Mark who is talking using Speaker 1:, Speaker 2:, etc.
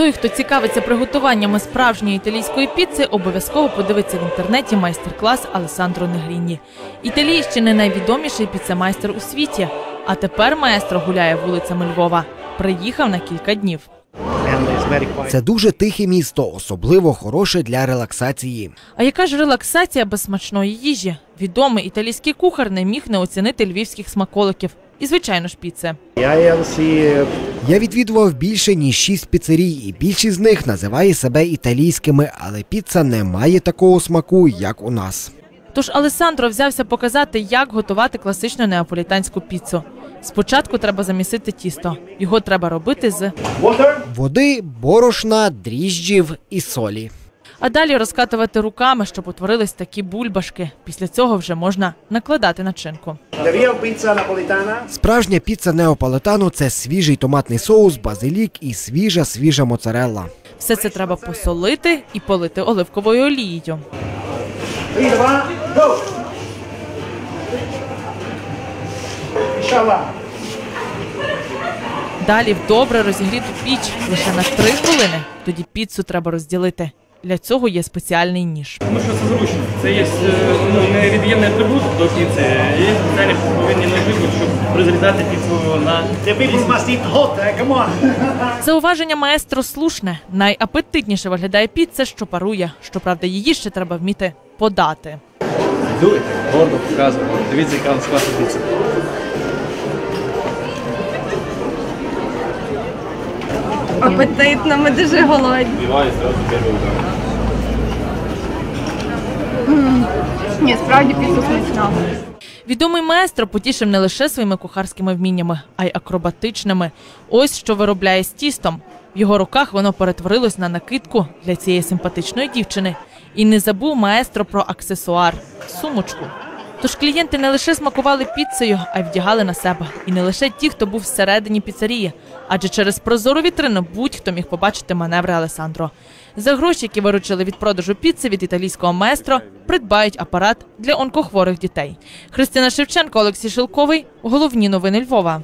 Speaker 1: Той, хто цікавиться приготуваннями справжньої італійської піци, обов'язково подивиться в інтернеті майстер-клас Алесандро Негріні. Італій ще не найвідоміший піцемайстер у світі. А тепер маестро гуляє вулицями Львова. Приїхав на кілька днів.
Speaker 2: Це дуже тихе місто, особливо хороше для релаксації.
Speaker 1: А яка ж релаксація без смачної їжі? Відомий італійський кухар не міг не оцінити львівських смаколиків. І, звичайно ж, піци.
Speaker 2: Я відвідував більше ніж шість піцерій, і більшість з них називає себе італійськими, але піца не має такого смаку, як у нас.
Speaker 1: Тож Алесандро взявся показати, як готувати класичну неаполітанську піцу. Спочатку треба замісити тісто. Його треба робити з
Speaker 2: Води, борошна, дріжджів і солі.
Speaker 1: А далі розкатувати руками, щоб утворились такі бульбашки. Після цього вже можна накладати начинку.
Speaker 2: Справжня піца неополитану це свіжий томатний соус, базилік і свіжа свіжа моцарелла.
Speaker 1: Все це треба посолити і полити оливковою олією.
Speaker 3: 3, 2, go! Inshallah.
Speaker 1: Далі в добре розігріту піч лише на 3 хвилини. Тоді піцу треба розділити. Для цього є спеціальний ніж.
Speaker 4: Тому що це зручно. Це є е, ну, невід'ємний атрибут до піци. Є спеціальні повинні ножи, щоб розрізати піцу на
Speaker 3: The people must eat hot, eh? Come on.
Speaker 1: Зауваження маестро слушне. Найапетитніше виглядає піца, що парує. Щоправда, її ще треба вміти подати.
Speaker 4: дуйте, гордо показуємо. Дивіться, яка у нас класна піца.
Speaker 5: Апетитно, ми дуже голодні. Ні, справді піца смачна.
Speaker 1: Відомий маестро потішив не лише своїми кухарськими вміннями, а й акробатичними. Ось що виробляє з тістом. В його руках воно перетворилось на накидку для цієї симпатичної дівчини. І не забув маестро про аксесуар сумочку. Тож клієнти не лише смакували піцею, а й вдягали на себе. І не лише ті, хто був всередині піцерії, адже через прозору вітрину будь-хто міг побачити маневри Алесандро. За гроші, які виручили від продажу піци від італійського маестро, придбають апарат для онкохворих дітей. Христина Шевченко, Олексій Шилковий. Головні новини Львова.